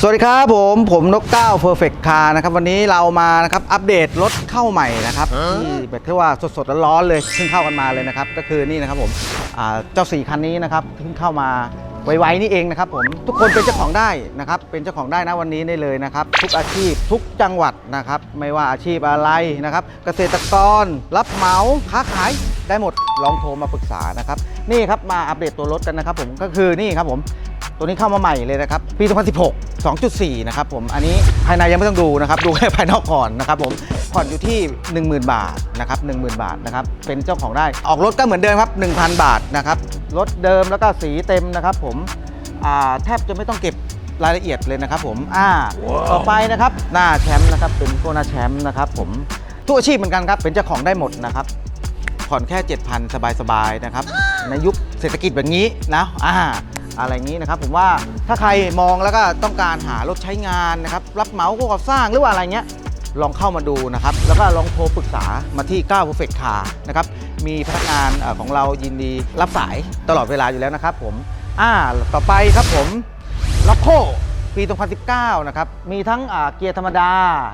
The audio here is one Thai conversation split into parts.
สวัสดีครับผมผมนกก้าว Perfect Car นะครับวันนี้เรามานะครับอัปเดตรถเข้าใหม่นะครับที่แบบที่ว่าสดๆร้อนๆเลยเพิ่งเข้ากันมาเลยนะครับก็คือนี่นะครับผมอ่าเจ้าสี่คันนี้นะครับเพิ่งเข้ามาไวๆนี่เองนะครับผมทุกคนเป็นเจ้าของได้นะครับเป็นเจ้าของได้นะวันนี้ได้เลยนะครับทุกอาชีพทุกจังหวัดนะครับไม่ว่าอาชีพอะไรนะครับเกษตรกร รับเหมาค้าขายได้หมดลองโทรมาปรึกษานะครับนี่ครับมาอัปเดตตัวรถกันนะครับผมก็คือนี่ครับผมตัวนี้เข้ามาใหม่เลยนะครับ ปี 2016 2.4 นะครับผม อันนี้ภายในยังไม่ต้องดูนะครับ ดูแค่ภายนอกก่อนนะครับผม ผ่อนอยู่ที่ 10,000 บาทนะครับ10,000 บาทนะครับ เป็นเจ้าของได้ ออกรถก็เหมือนเดิมครับ 1,000 บาทนะครับ รถเดิมแล้วก็สีเต็มนะครับผมอ่าแทบจะไม่ต้องเก็บรายละเอียดเลยนะครับผมอ่าต่อไปนะครับ หน้าแชมป์นะครับ เป็นตัวหน้าแชมป์นะครับผม ทุกอาชีพเหมือนกันครับ เป็นเจ้าของได้หมดนะครับผ่อนแค่ 7,000 สบายๆ นะครับ ในยุคเศรษฐกิจแบบนี้นะอ่า อะไรอย่างนี้นะครับผมว่าถ้าใครมองแล้วก็ต้องการหารถใช้งานนะครับรับเหมาก่อสร้างหรือว่าอะไรเงี้ยลองเข้ามาดูนะครับ แล้วก็ลองโทรปรึกษามาที่9 Perfect Car นะครับ มีพนักงานของเรายินดีรับสายตลอดเวลาอยู่แล้วนะครับผม อ่า ต่อไปครับผมล็อกโคปี 2019 นะครับ มีทั้งเกียร์ธรรมดา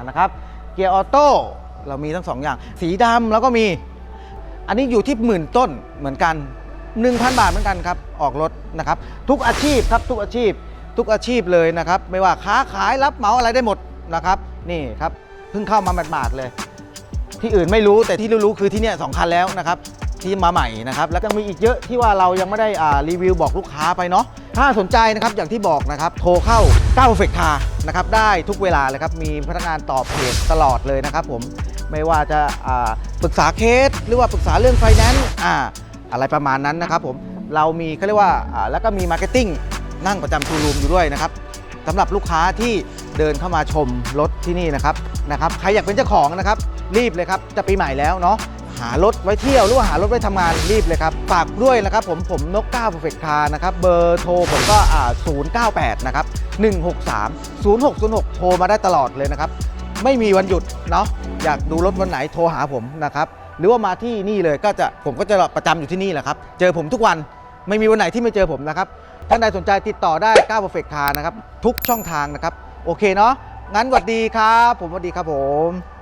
นะครับ เกียร์ออโต้ เรามีทั้งสองอย่าง สีดำแล้วก็มี อันนี้อยู่ที่หมื่นต้นเหมือนกัน 1,000 บาทเหมือนกันครับออกรถนะครับ ทุกอาชีพครับทุกอาชีพ ทุกอาชีพเลยนะครับ ไม่ว่าค้าขายรับเหมาอะไรได้หมดนะครับ นี่ครับเพิ่งเข้ามาหมาดๆเลย ที่อื่นไม่รู้แต่ที่รู้ๆคือที่เนี่ยสองคันแล้วนะครับที่มาใหม่นะครับแล้วก็มีอีกเยอะที่ว่าเรายังไม่ได้อ่ารีวิวบอกลูกค้าไปเนาะถ้าสนใจนะครับอย่างที่บอกนะครับโทรเข้า9 Perfect Car นะครับได้ทุกเวลาเลยครับมีพนักงานตอบเพจตลอดเลยนะครับผมไม่ว่าจะอ่าปรึกษาเคสหรือว่าปรึกษาเรื่องไฟแนนซ์อ่า อะไรประมาณนั้นนะครับผมเรามีเขาเรียกว่าแล้วก็มีมาร์เก็ตติ้งนั่งประจำทูรูมอยู่ด้วยนะครับสำหรับลูกค้าที่เดินเข้ามาชมรถที่นี่นะครับนะครับใครอยากเป็นเจ้าของนะครับ รีบเลยครับจะปีใหม่แล้วเนาะหารถไว้เที่ยวหรือว่าหารถไว้ทำงานรีบเลยครับฝากด้วยนะครับผมผมนกก้า Perfect Car นะครับเบอร์โทรผมก็อ่า098นะครับ163 0606 โทรมาได้ตลอดเลยนะครับ ไม่มีวันหยุดเนาะอยากดูรถวันไหนโทรหาผมนะครับ หรือว่ามาที่นี่เลยก็จะผมก็จะประจำอยู่ที่นี่แหละครับ เจอผมทุกวันไม่มีวันไหนที่ไม่เจอผมนะครับ ท่านใดสนใจติดต่อได้9 Perfect Car นะครับ ทุกช่องทางนะครับ โอเคเนาะงั้นสวัสดีครับ ผมสวัสดีครับผม